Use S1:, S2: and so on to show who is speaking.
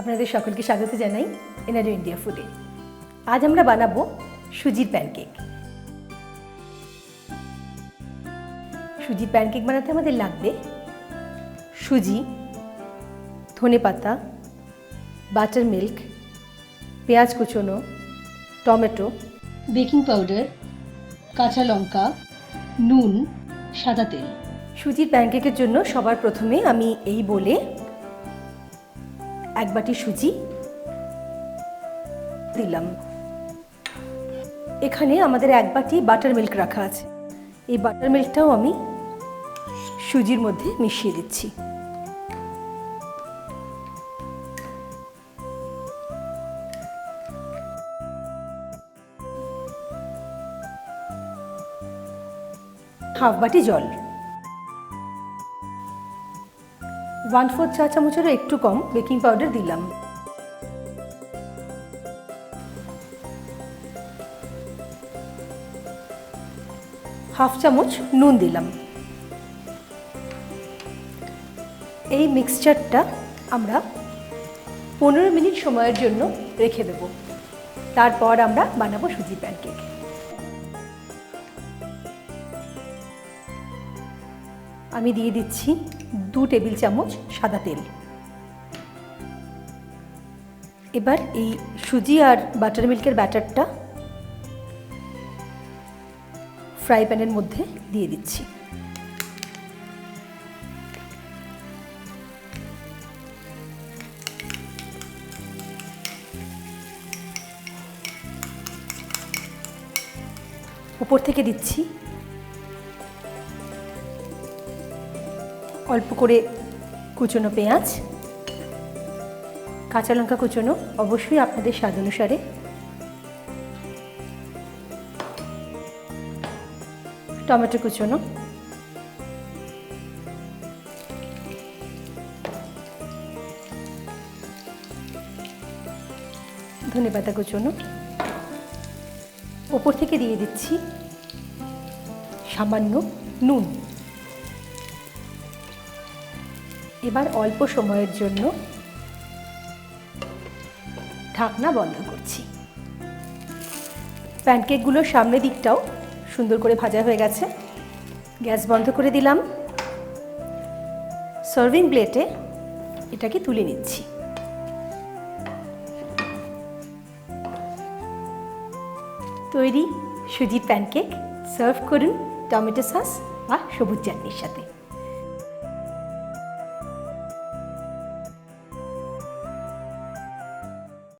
S1: আপনাদের সকলকে স্বাগত জানাই এনআরও ইন্ডিয়া ফুডে আজ আমরা বানাবো সুজির প্যানকেক সুজির প্যানকেক বানাতে আমাদের লাগবে সুজি, ধনে পাতা বাটার মিল্ক পেঁয়াজ কুচোনো, টমেটো বেকিং পাউডার কাঁচা লঙ্কা, নুন, সাদা তেল। সুজির প্যানকেকের জন্য সবার প্রথমে আমি এই বলে এক বাটি সুজি দিলাম। এখানে আমাদের এক বাটি বাটার মিল্ক রাখা আছে। এই বাটার মিল্কটাও আমি সুজির মধ্যে মিশিয়ে দিচ্ছি। হাফ বাটি জল। ওয়ান ফোর চা চামচেরও একটু কম বেকিং পাউডার দিলাম। হাফ চামচ নুন দিলাম। এই মিক্সচারটা আমরা পনেরো মিনিট সময়ের জন্য রেখে দেব। তারপর আমরা বানাবো সুজি প্যানকেক। আমি দিয়ে দিচ্ছি দু টেবিল চামচ সাদা তেল। এবার এই সুজি আর বাটার মিল্কের ব্যাটারটা ফ্রাই প্যানের মধ্যে দিয়ে দিচ্ছি। উপর থেকে দিচ্ছি অল্প করে কুচনো পেঁয়াজ, কাঁচা লঙ্কা কুচনো, অবশ্যই আপনাদের স্বাদ অনুসারে। টমেটো কুচনো। ধনে পাতা কুচনো। ওপর থেকে দিয়ে দিচ্ছি সামান্য নুন। এবার অল্প সময়ের জন্য ঢাকনা বন্ধ করছি। প্যানকেকগুলোর সামনের দিকটাও সুন্দর করে ভাজা হয়ে গেছে। গ্যাস বন্ধ করে দিলাম। সার্ভিং প্লেটে এটাকে তুলে নিচ্ছি। তৈরি সুজির প্যানকেক সার্ভ করুন টমেটো সস বা সবুজ চাটনির সাথে।